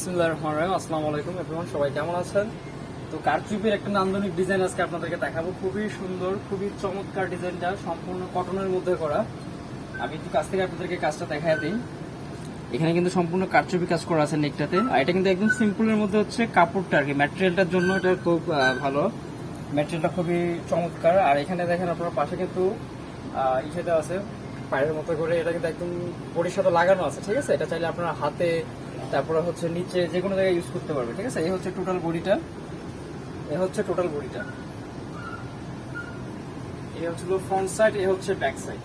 বিসমুল্লাহ রহমান রহিম। আসসালামু আলাইকুম এভরিওয়ান সবাই কেমন আছেন? তো কারচুপির একটা নান্দনিক ডিজাইন আজকে আপনাদেরকে দেখাবো? খুবই সুন্দর, খুবই চমৎকার ডিজাইনটা সম্পূর্ণ কটনের মধ্যে করা। আমি একটু কাছ থেকে আপনাদেরকে কাজটা দেখায় দিই। এখানে কিন্তু সম্পূর্ণ কারচুপি কাজ করা আছে নেকটাতে আর এটা কিন্তু একদম সিম্পলের মধ্যে হচ্ছে কাপড়টা আর কি। ম্যাটেরিয়ালটার জন্য এটা খুব ভালো। ম্যাটেরিয়ালটা খুবই চমৎকার। আর এখানে দেখেন আপনার পাশে কিন্তু ইসেটা আছে। পায়ের মতো করে এটা কিন্তু একদম বডির লাগানো আছে, ঠিক আছে? এটা চাইলে আপনার হাতে তারপরে হচ্ছে নিচে যে কোনো জায়গায় ইউজ করতে পারবে, ঠিক আছে? এই হচ্ছে টোটাল বডিটা এ হচ্ছে টোটাল বডিটা এই হচ্ছিল ফ্রন্ট সাইড এ হচ্ছে ব্যাক সাইড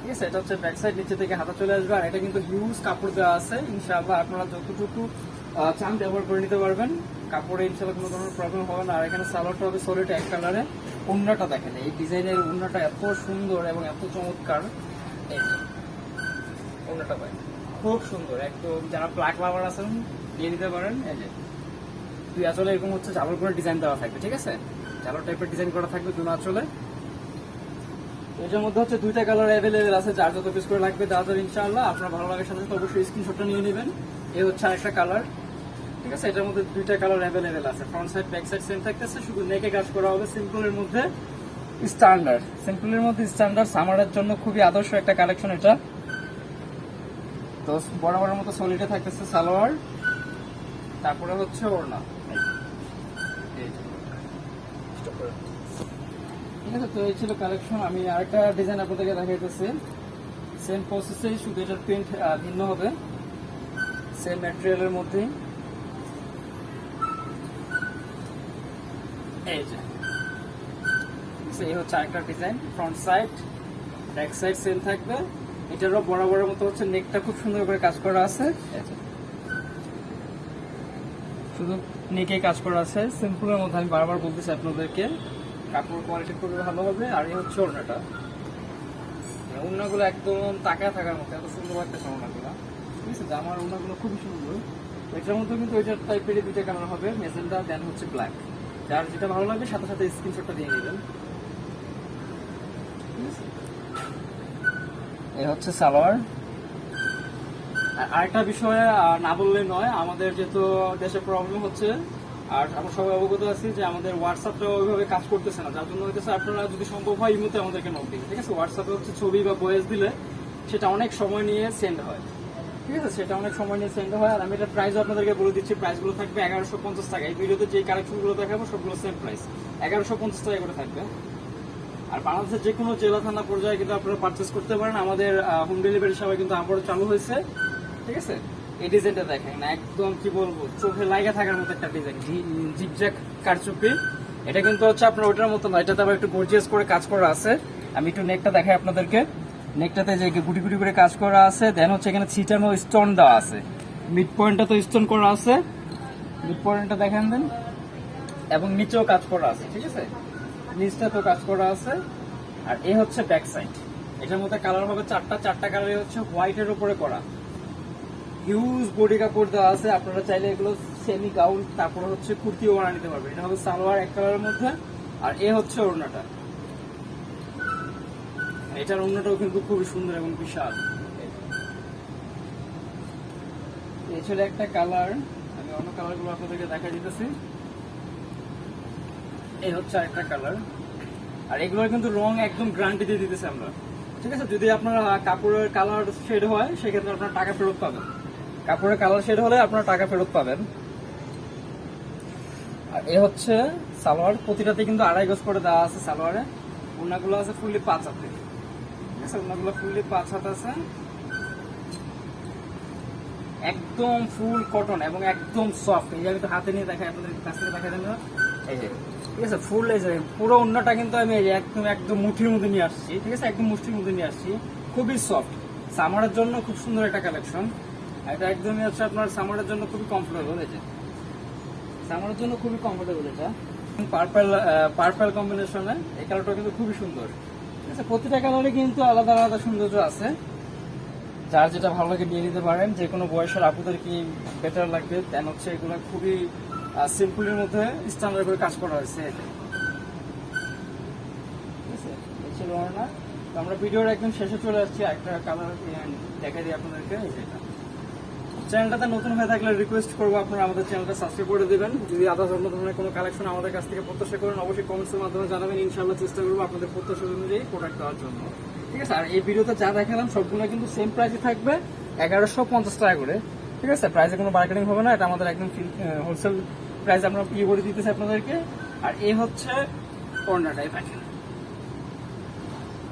ঠিক আছে? এটা হচ্ছে ব্যাক সাইড নিচে থেকে হাতা চলে আসবে। আর এটা কিন্তু হিউজ কাপড় দেওয়া আছে। ইনশাআল্লাহ আপনারা যতটুকু চান ব্যবহার করে নিতে পারবেন, কাপড়ে ইনশাআল্লাহ কোনো ধরনের প্রবলেম হবে না। আর এখানে সালোয়ারটা হবে সলিড এক কালারে উন্নাটা দেখেন, এই ডিজাইনের উন্নাটা এত সুন্দর এবং এত চমৎকার। এই উন্নাটা পাই খুব সুন্দর, একদম যারা প্লাক লাভার আছেন দিয়ে নিতে পারেন। এই যে তুই আসলে এরকম হচ্ছে জালোর করে ডিজাইন দেওয়া থাকবে, ঠিক আছে? জালোর টাইপের ডিজাইন করা থাকবে দুই আঁচলে। এটার মধ্যে হচ্ছে দুইটা কালার অ্যাভেলেবেল আছে, যার যত পিস করে লাগবে যাবে ইনশাআল্লাহ। আপনার ভালো লাগার সাথে সাথে অবশ্যই স্ক্রিনশটটা নিয়ে নেবেন। এই হচ্ছে আরেকটা কালার ঠিক আছে? এটার মধ্যে দুইটা কালার অ্যাভেলেবেল আছে। Front side back side same থাকতেছে, শুধু নেকে কাজ করা হবে সিম্পলের মধ্যে স্ট্যান্ডার্ড সিম্পলের মধ্যে স্ট্যান্ডার্ড সামারের জন্য খুবই আদর্শ একটা কালেকশন এটা। তো বড় মতো সলিডে থাকতেছে সালোয়ার। তারপরে হচ্ছে ওড়না। ঠিক আছে, তো এই ছিল কালেকশন আমি আরেকটা ডিজাইন আপনাদেরকে দেখাইতেছি। সেম প্রসেসেই শুধু এটার প্রিন্ট ভিন্ন হবে। সেম ম্যাটেরিয়ালের মধ্যেই। এই যে। এই হচ্ছে আরেকটা design front side back side same থাকবে। এটারও বরাবরের মতো হচ্ছে নেকটা খুব সুন্দর করে কাজ করা আছে। শুধু নেকে কাজ করা আছে। সিম্পলের মধ্যে আমি বারবার বলতেছি আপনাদেরকে, কাপড় কোয়ালিটি খুবই ভালো হবে, আর এই হচ্ছে ওড়নাটা। এই ওড়নাগুলো একদম তাকায় থাকার মতো, এত সুন্দর লাগতেছে ওড়নাগুলো ঠিক আছে জামার ওড়নাগুলো খুবই সুন্দর। এটার মধ্যে কিন্তু ওইটার টাইপেরই দুইটা কালার হবে মেজেন্ডা দেন হচ্ছে ব্ল্যাক যার যেটা ভালো লাগবে, সাথে সাথে স্ক্রিনশটটা দিয়ে নেবেন। ঠিক আছে? এই হচ্ছে সালোয়ার। আরেকটা বিষয়ে না বললে নয়, আমাদের যেহেতু দেশে প্রবলেম হচ্ছে, আর আমরা সবাই অবগত আছি যে আমাদের হোয়াটসঅ্যাপটা ওইভাবে কাজ করতেছে না। যার জন্য হইতেছে আপনারা যদি সম্ভব হয় ইমোতে আমাদেরকে নক দিন ঠিক আছে? হোয়াটসঅ্যাপে হচ্ছে ছবি বা ভয়েস দিলে সেটা অনেক সময় নিয়ে সেন্ড হয়। ঠিক আছে? সেটা অনেক সময় নিয়ে সেন্ড হয়, আর আমি এটা প্রাইসও আপনাদেরকে বলে দিচ্ছি। প্রাইসগুলো থাকবে এগারোশো পঞ্চাশ টাকা। এই ভিডিওতে যে কালেকশনগুলো দেখাবো, সবগুলো সেম প্রাইস এগারোশো পঞ্চাশ টাকা করে থাকবে। আর বাংলাদেশের যে কোনো জেলা থানা পর্যায়ে কিন্তু আপনারা পারচেস করতে পারেন। আমাদের হোম ডেলিভারি সেবা কিন্তু আবারও চালু হয়েছে। ঠিক আছে? এই ডিজাইনটা দেখেন, একদম কি বলব, চোখে লাগা থাকার মতো একটা ডিজাইন জিপজ্যাক কারচুপি। এটা কিন্তু হচ্ছে আপনার ওটার মতো না, এটাতে আবার একটু গর্জিয়াস করে কাজ করা আছে। আমি একটু নেকটা দেখাই আপনাদেরকে। নেকটাতে যে গুটি গুটি করে কাজ করা আছে দেন হচ্ছে এখানে ছিটানো স্টোন দেওয়া আছে। মিড পয়েন্টটা তো স্টোন করা আছে। মিড পয়েন্টটা দেখেন দেন। এবং নিচেও কাজ করা আছে, ঠিক আছে? নিচটা তো কাজ করা আছে। আর এ হচ্ছে ব্যাক সাইড এটার মধ্যে কালার হবে চারটা। চারটা কালার হচ্ছে হোয়াইটের উপরে করা। হিউজ বডি কাপড় দেওয়া আছে। আপনারা চাইলে এগুলো সেমি গাউন তারপরে হচ্ছে কুর্তিও বানা নিতে পারবেন। এটা হবে সালোয়ার এক কালারের মধ্যে। আর এ হচ্ছে ওড়নাটা। এটার ওড়নাটাও কিন্তু খুবই সুন্দর এবং বিশাল। এই ছিল একটা কালার আমি অন্য কালারগুলো আপনাদেরকে দেখা দিতেছি। এই হচ্ছে আরেকটা কালার আর এগুলোর কিন্তু রং একদম গ্যারান্টি দিয়ে দিতেছে আমরা। ঠিক আছে? যদি আপনার কাপড়ের কালার শেড হয়, সেক্ষেত্রে আপনার টাকা ফেরত পাবেন। কাপড়ের কালার শেড হলে আপনার টাকা ফেরত পাবেন। আর এ হচ্ছে সালোয়ার। প্রতিটাতে কিন্তু আড়াই গজ করে দেওয়া আছে সালোয়ারে। ওনাগুলো আছে ফুললি পাঁচ হাতে। ঠিক আছে? ওনাগুলো ফুললি পাঁচ হাত আছে। একদম ফুল কটন এবং একদম সফট এই যে আমি তো হাতে নিয়ে দেখাই আপনাদের কাছ থেকে দেখাই দেন এই যে, ঠিক আছে? ফুল এই যে, পুরো অন্যটা কিন্তু আমি এই যে একদম একদম মুঠির মধ্যে নিয়ে আসছি, ঠিক আছে? একদম মুঠির মধ্যে নিয়ে আসছি। খুবই সফট সামারের জন্য খুব সুন্দর একটা কালেকশন এটা একদমই হচ্ছে আপনার সামারের জন্য খুবই কমফোর্টেবল এই যে। সামারের জন্য খুবই কমফোর্টেবল এটা। পার্পল পার্পল কম্বিনেশনে এই কালারটা কিন্তু খুবই সুন্দর। ঠিক আছে? প্রতিটা কালারে কিন্তু আলাদা আলাদা সৌন্দর্য আছে। যার যেটা ভালো লাগে নিয়ে নিতে পারেন, যে কোনো বয়সের আপুদের কি বেটার লাগবে দেন হচ্ছে এগুলো খুবই সিম্পলের মধ্যে স্ট্যান্ডার্ড করে কাজ করা হয়েছে। আমরা ভিডিওর একদম শেষে চলে আসছি। একটা কালার দেখাই দিই আপনাদেরকে। চ্যানেলটাতে নতুন হয়ে থাকলে রিকোয়েস্ট করব আপনারা আমাদের চ্যানেলটা সাবস্ক্রাইব করে দিবেন। যদি আদার্স অন্য ধরনের কোনো কালেকশন আমাদের কাছ থেকে প্রত্যাশা করেন, অবশ্যই কমেন্টসের মাধ্যমে জানাবেন। ইনশাআল্লাহ চেষ্টা করব আপনাদের প্রত্যাশা অনুযায়ী প্রোডাক্ট দেওয়ার জন্য। ঠিক আছে? আর এই ভিডিওতে যা দেখালাম, সবগুলো কিন্তু সেম প্রাইসে থাকবে, এগারোশো পঞ্চাশ টাকা করে। ঠিক আছে? প্রাইসে কোনো মার্কেটিং হবে না, এটা আমাদের একদম হোলসেল প্রাইস আমরা ইয়ে করে দিতেছি আপনাদেরকে। আর এই হচ্ছে কর্নারটাই দেখেন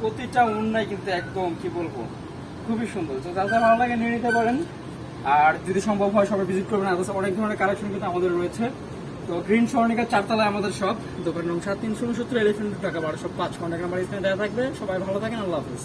প্রতিটা উন্নয় কিন্তু একদম, কি বলব, খুবই সুন্দর। তো যাদের ভালো লাগে নিয়ে নিতে পারেন। আর যদি সম্ভব হয়, সবাই ভিজিট করবেন। অনেক ধরনের কালেকশন কিন্তু আমাদের রয়েছে। তো গ্রিন সরণিকার চারতলায় আমাদের সব। দোকান নং সাত তিনশো উনসত্তর এলিফেন্ট টাকা বারোশো পাঁচ। কন্ট্যাক্ট নাম্বার এখানে দেওয়া থাকবে। সবাই ভালো থাকেন, আল্লাহ হাফিজ।